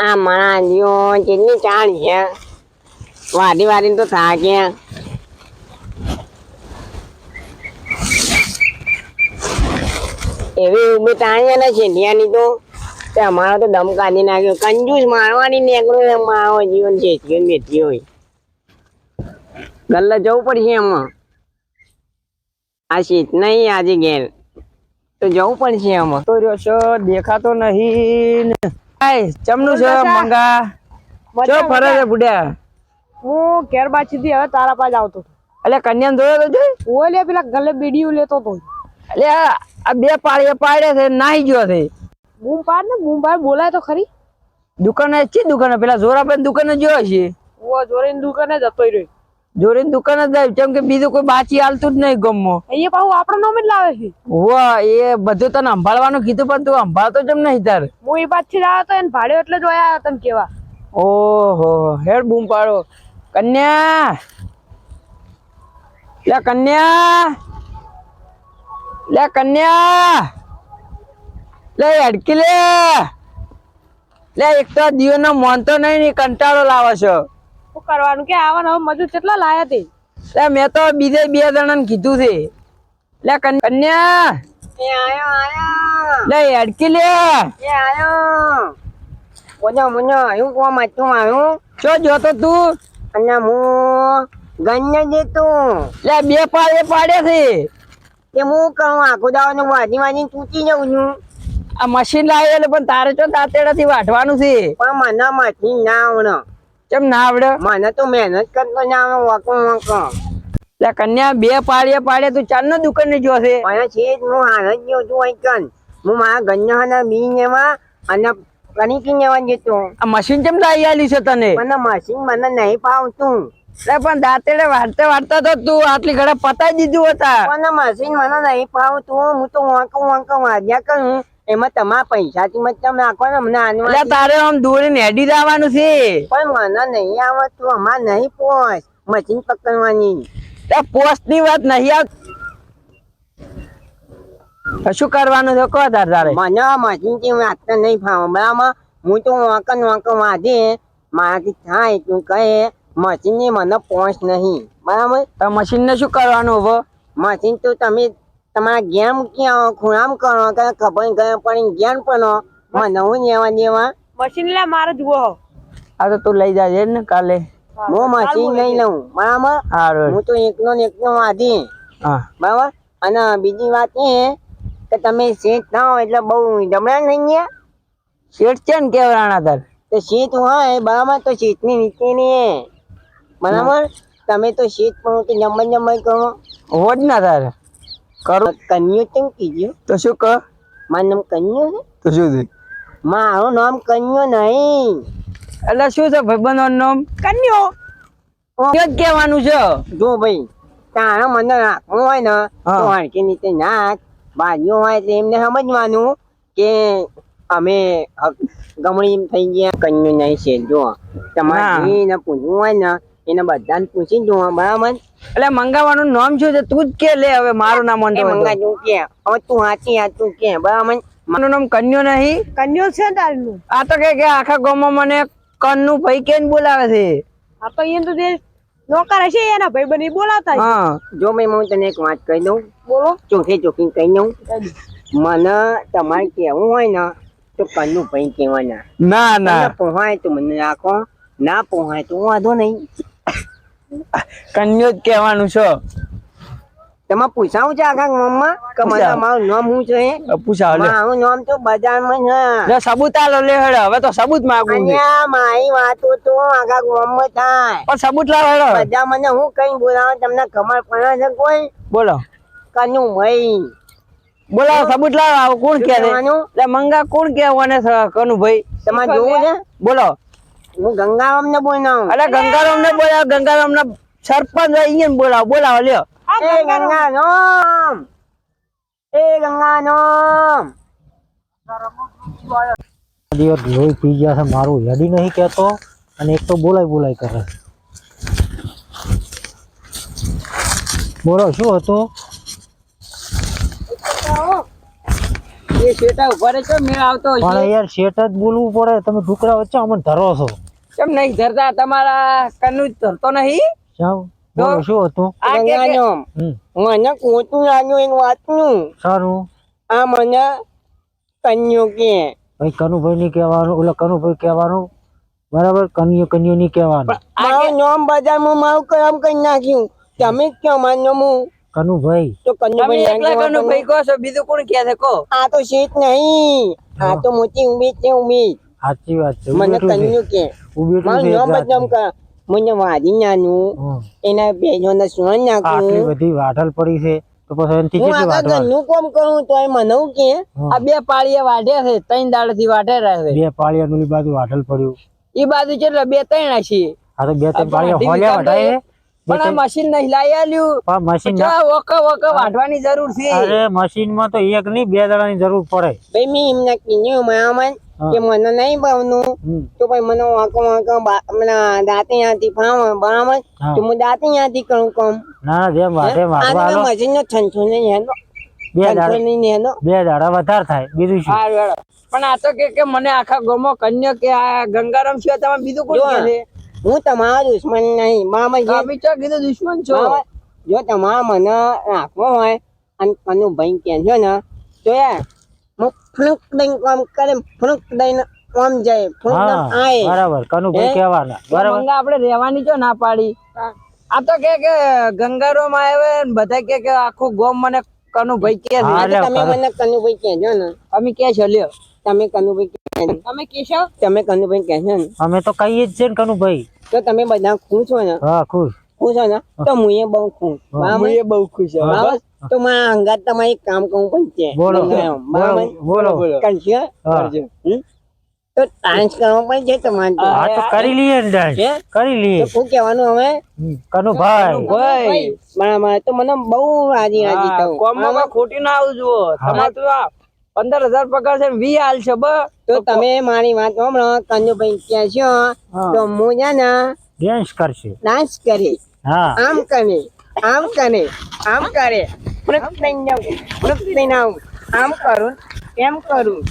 આ જીઓ કેટલી ચાલ છે. વાડી વાડી તો થાકે એવી ઊભી તાણી ને છેડિયાની તો. તે અમારો તો દમ કાઢી નાખ્યો. કંજૂસ મારવાની નીકળ્યો એમ મારો જીવન છે જીવન બેઠી હોય. ગલ્લે જવું પડશે એમાં. આ શીત નહીં, આજે ઘેર. તો જવું પડશે એમાં. તો રહ્યો છો, દેખાતો નહીં આય ચમનું છે મંગા. ચો ફરે છે બુડ્યા હું ઘેર બાચીથી હવે તારા પાસે આવતો એટલે કન્યા જોયો તો જોઈ? ઓલે પેલા ગલે બીડીયું લેતો તો એટલે આ બે પાળીએ પાડે છે નાહી ગયો છે. બૂમ પાડ ને બૂમ પાડ બોલાય તો ખરી. દુકાને ચી દુકાને? પેલા જોરાબેન દુકાને જોયો છે ઓ જોરીન દુકાને જતો રહ્યો. જોરીને દુકાન જ લાવી. કેમ કે બીજું કોઈ બાચી હાલતું જ નહીં ગમો. એ પાછું આપણો નામ જ લાવે છે. વાહ એ બધું તને સંભાળવાનું કીધું પણ તું સંભાળતો જેમ નહીં તાર. હું એ પાછી જ તો એને ભાડ્યો એટલે જ આયા તને કેવા ઓહો હેડ બૂમ પાડો. કન્યા. લે કન્યા. લે કન્યા. લે અડકી લે. લે એક તો દીવનો મોનતો નહીં કંટાળો લાવે છે. કરવાનું કે આવા હવે મજૂર કેટલા લાયા તે? લે મેં તો બીજે બે જણાને કીધું છે. લે કન્યા. એ આયો આયો. લે અડકી લે. એ આયો. મુજો મુજો હું કોમ હતું આવ્યું? ચો જોતો તું? અને હું ગન્ય તું. લે બે પાડે પાડે છે. કે હું કહું આખો દાવાનો વાજી વાજી તૂટી જઉં છું. આ મશીન લાવે પણ તારે તો દાંતેડાથી વાઢવાનું છે. પણ મને મશીન ના આવડે કેમ ના આવડે? મને તો મહેનત કરતો ના આવે વાંકો વાંકો. લે કન્યા બે પાળીએ પાડે તું ચાર નો દુકાન ને જોશે પણ છે જ હું હાલ જ ગયો છું અહીં હું મારા ગન્યાના બી નેવા અને કણીકી નેવા જતો આ મશીન કેમ લાઈ આલી છે તને? મને મશીન મને નહીં પાવતું લે પણ દાંતેડે વાળતે વાળતા તો તું આટલી ઘડા પતાઈ દીધું હતા. પણ મશીન મને નહીં પાવતું હું તો વાંકો વાંકો વાગ્યા કરું. એમાં તમારા પૈસાથી મત તમે આખો ને મને એટલે આનવા તારે આમ દોડીને હેડી જવાનું છે. પણ મને નહીં આવડતું અમાર નહીં પોસ. મશીન પકડવાની. પોસ્ટની વાત નહીં આવ. તો શું કરવાનું છે? કહો તાર તારે. મને મશીનથી વાંચતા નહીં ફાવે. બરાબર? હું તો વાંક વાંકન વાંક વાજે મારાથી થાય તું કહે. મશીનની મને પોસ નહીં. બરાબર? તો મશીન ને શું કરવાનું હવે મશીન તો તમે તમારા ગેમ ક્યાં ખૂણામ કરો કે ખબર ગયો પણ જ્ઞાન પણ મને નવું લેવા દેવા મશીન લે મારે જુઓ આ તો તું લઈ જાજે ને કાલે. હું મશીન નહીં લઉં. બરાબર? હારું હું તો એકનો ને એકનો વાધી બરાબર? અને બીજી વાત એ કે તમે શેઠ ના હોય એટલે બહુ જમણા નહીં ગયા? શેઠ છે ને કેવરાણા તાર? તો શેઠ હોય બરાબર? તો શેઠની નીચે નહીં બરાબર? તમે તો શેઠ પણ જમણ જમણ કરો હોજ ના તારે. કરું. કન્યો કેમ કીધું? તો શું કહ? મારું નામ કન્યો છે? તો શું છે મારું નામ કન્યો નહીં. એટલે શું છે ભાઈબંધો નામ? કન્યો. જ કહેવાનું છે? જો ભાઈ તારે મને રાખવું હોય ને તો હા. નીચે નાખ. બાજુ હોય તો એમને સમજવાનું કે અમે ગમણી થઈ ગયા કન્યો નહીં છે. જો તમારે પૂછવું હોય ને એને બધાને પૂછી જો બરાબર એટલે મંગાવવાનું નામ શું છે? તું જ કે લે હવે મારું નામ એ મંગાવ મંગા તું કે. હવે તું હાચી હાચું કે બરાબર મારું નામ કન્યો નહીં. કન્યો છે ને આ તો કે કે આખા ગામમાં મને કન્નુ ભાઈ કેન બોલાવે છે. આ તો અહીંયા તો જે નોકર હશે એના ભાઈ બની બોલાતા હા. જો ભાઈ હું તને એક વાત કહી દઉં. બોલો. ચોખે ચોખી કહી દઉં. મને તમારે કેવું હોય ને તો કન્નું ભાઈ કહેવાના. ના ના. પહોંચાય તો મને રાખો ના પોહાય તો વાંધો નહીં. કન્યો જ કહેવાનું છો? એમાં પૂછાવું છે આખા મમ્મા કે મને મારું નામ શું છે? પૂછાવ લે. મારું નામ તો બજારમાં છે. લે સબૂત આલો લે હેડ હવે તો સબૂત માંગુ છું. અહીંયા મારી વાતો તો આખા મમ્મા થાય. પણ સબૂત લાવ હેડો. બધા મને હું કઈ બોલાવ? તમને ખબર પડે છે કોઈ? બોલો. કનુ ભાઈ. બોલાવો સબૂત લાવ કોણ કહે કે લે મંગા કોણ કહેવાને કનુ ભાઈ તમારે જોવું છે? બોલો. હું ગંગારામ ને બોલાવું. અરે ગંગારામ ને બોલાવ ગંગારામ ને સરપંચ અહીંયા બોલાવ બોલાવો લ્યો. એ ગંગારામ. એ ગંગારામ. દિવસ લોહી પી ગયા છે મારું હેડી નહીં કહેતો અને એક તો બોલાય બોલાય કરે. બોલો શું હતું? એ શેટા ઊભા રહે છે મેળ આવતો પણ યાર શેઠ જ બોલવું પડે તમે ઢુકરા વચ્ચે અમને ધરો છો. કેમ નહીં? ધરતા તમારા કનું ધરતો નહીં? જાવ બોલો શું હતું? આ કે- મને કોતું લાગ્યું એક વાતનું. સારું. આ મને કન્યો કે. ભાઈ કનુભાઈ ની કહેવાનું ઓલા કનુભાઈ કહેવાનું. બરાબર? કન્યો કન્યો ની કહેવાનું મારું નામ બજારમાં મારું કામ કરી નાખ્યું. તમે જ કયો મારું નામ કનુભાઈ. તો કનુભાઈ એકલા કનુભાઈ કહો છો બીજું કોણ કહે છે? કો આ તો શીત નહીં. આ તો મોટી ઉમેદ છે ઉમીદ સાચી વાત છે. મને કન્યો કે. મને નાનું. એના સોન આટલી બધી વાઢલ પડી છે તો પછી એનથી કેટલી આખા વાઢવા ઘરનું કામ કરું તો એ મને કે આ બે પાળીએ વાઢે છે ત્રણ દાડથી વાઢે રહે બે પાળિયા પેલી બાજુ વાઢલ પડ્યું. એ બાજુ છે બે ત્રણ છે આ તો બે ત્રણ આ હોલ્યા વઢાય પણ આ મશીન નહીં લાવી આલ્યું. પણ મશીન ના વક વક વાઢવાની જરૂર છે. અરે મશીનમાં તો એક નહીં બે દાડાની જરૂર પડે. ભાઈ મેં એમને કીધું. કે મને નહીં ભાવનું તો ભાઈ મને વાંકો વાંકો હમણાં દાંતે ત્યાંથી ફાવે બરાબર તો હું દાંતે ત્યાંથી કરું કામ. ના જેમ વાઢે વાઢવા આ નો છંછો નહીં હેનો બે દાડા નહીં હેનો બે દાડા વધારે થાય બીજું શું? પણ આ તો કે કે મને આખા ગોમો કન્યો કે આ ગંગારામ સિવાય તમે બીજું કોણ જો છે? હું તમારો દુશ્મન નહીં મામા જે તમે ચો કીધું દુશ્મન છો? જો તમારા મને રાખવો હોય અને કનુ ભાઈ કે છે ને તો યાર હું ફ્લુક દઈને કામ કરે ફણક દઈને આમ જાય ફણક હા આય. બરાબર કનુભાઈ હે? કહેવાના બરાબર. ગંગા આપણે રહેવાની જો ના પાડી? આ તો કે કે ગંગારામ આવે ને બધા કે કે આખું ગોમ મને કનુભાઈ કે હા, તમે. મને કનુભાઈ કહેજો ને. અમે કે છે લ્યો. તમે કનુભાઈ કે તમે કેશો તમે કનુભાઈ કહેજો ને. અમે તો કહીએ જ છે ને કનુભાઈ. તો તમે બધા ખુશ છો ને? હા ખુશ. ખુશ છો ને? તો હું એ બહુ ખુશ. બરાબર? બહુ ખુશ છું. તો મારા અંગાત તમારે એક કામ કરવું પણ છે. બોલો. બોલો બોલો. કરશો હા. તો ડાન્સ કરવો પણ છે તમારે હા તો કરી લઈએ ને કરી લઈએ. શું કહેવાનું હવે? હમ, કનુભાઈ ભાઈ. બરાબર તો મને બહુ રાજી રાજી થવું. કોમમાં ખોટી ના આવજો તમારે તો પંદર હજાર પગાર છે વી હાલ છે બ. તો તમે મારી વાત સાંભળો. કંજુભાઈ ક્યાં છો તો હું છે ને ડેન્સ કરશે. ડાન્સ કરી આમ કરે આમ કને આમ કરે. પ્રકૃતિ આવું. આમ કરું એમ કરું.